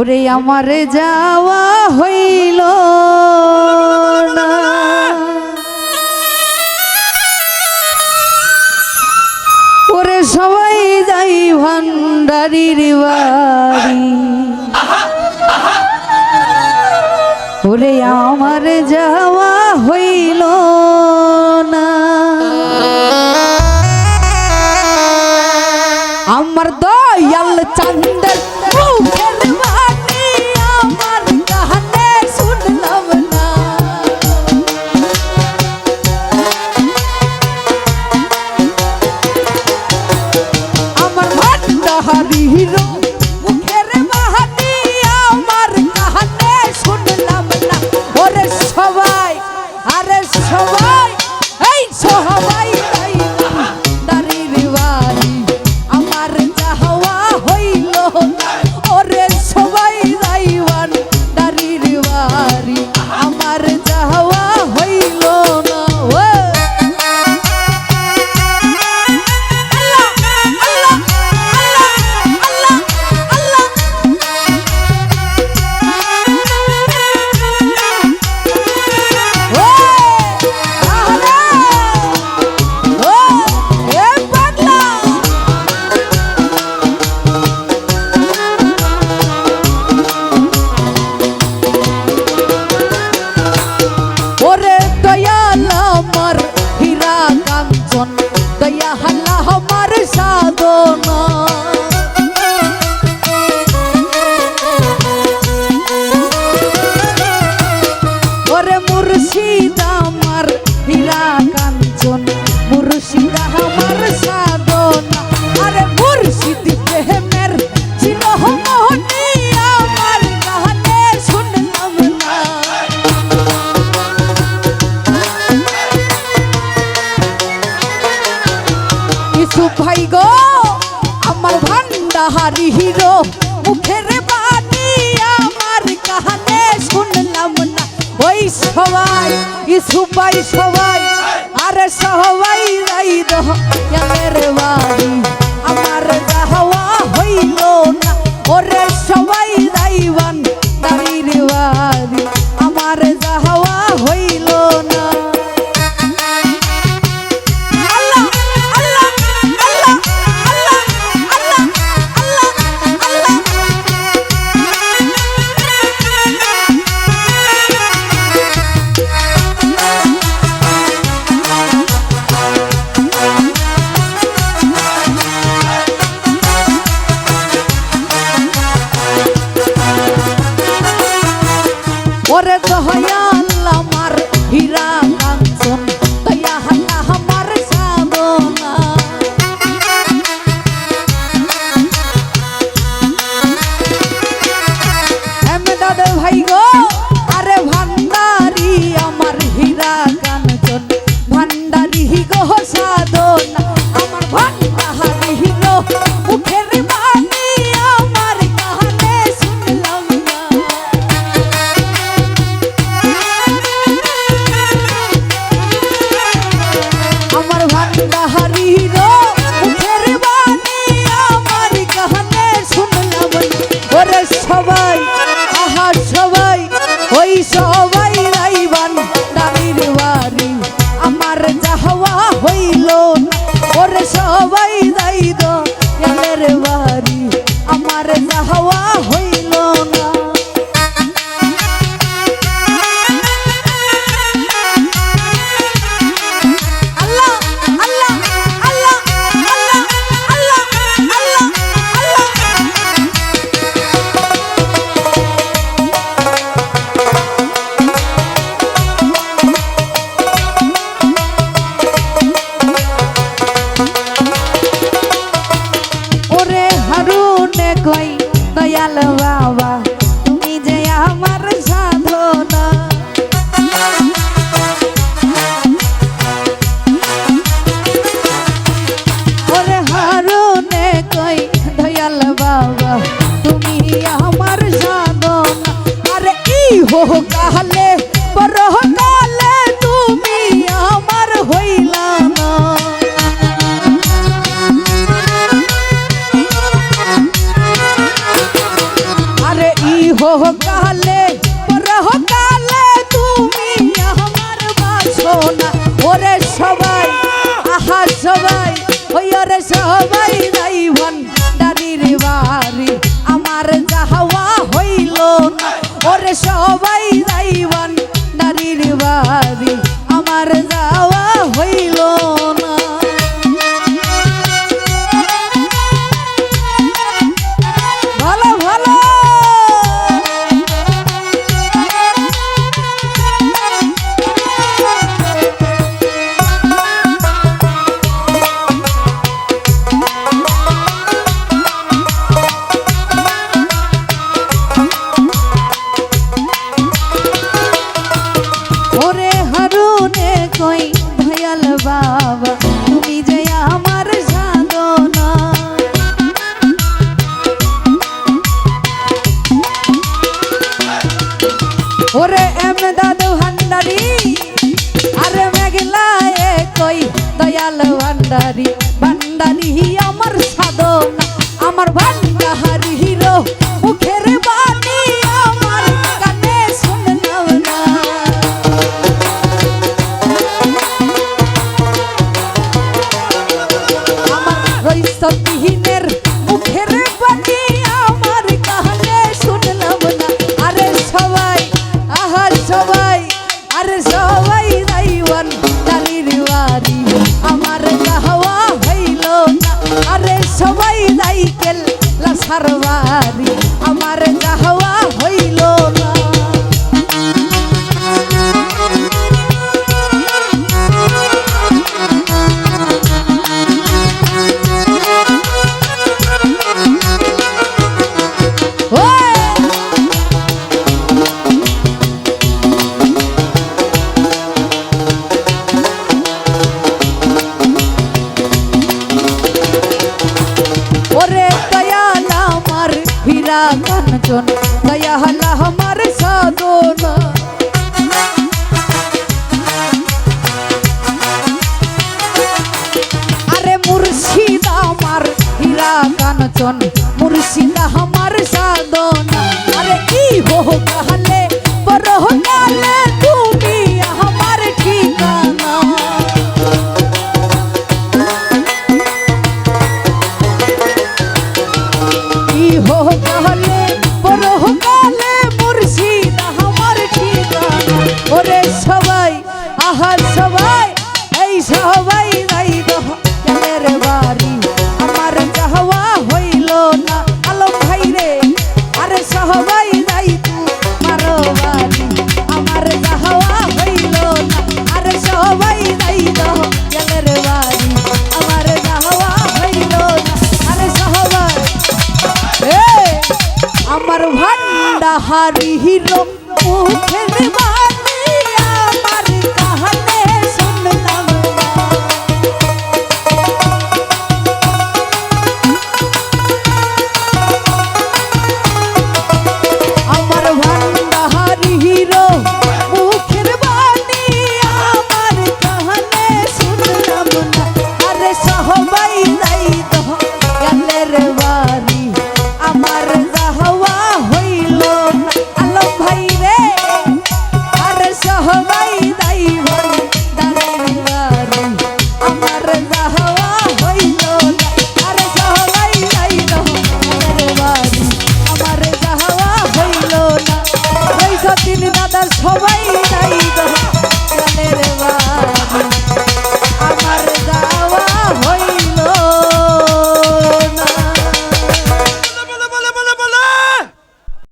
ওরে আমার যাওয়া হইল ওরে সবাই যাই ভান্ডারি বাড়ি। ওরে আমার যাওয়া দয়া হল্লা হমার সাধনা ওরে মুর্শিদ আমার হীরা কাঞ্চন মুর্শিদ আমার সাধনা আরে মুর্শিদ মুখের বাণী আমার কানে শুনলাম না। ওই সবাই ইসুবাই সবাই, আর সবাই যাই রে বাড়ি আমার যাওয়া হইল না। ওরে হই সবাই ওরে এম দাদু ভান্ডারি, আরে মেঘলা এ কই দয়াল ভান্ডারি। ভান্ডারি আমার সাধনা, আমার ভান্ডারি হিরো, মুখের বা দিও। আমার যাহওয়া হইল না। আরে সবাই যাই কেল সারবারি। আমার যাহ মেরা কাঞ্চন দয়া হলা আমার সাধন আরে মুর্শিদ আমার হীরা কাঞ্চন মুর্শিদ আমার সাধনা হারি রক্ত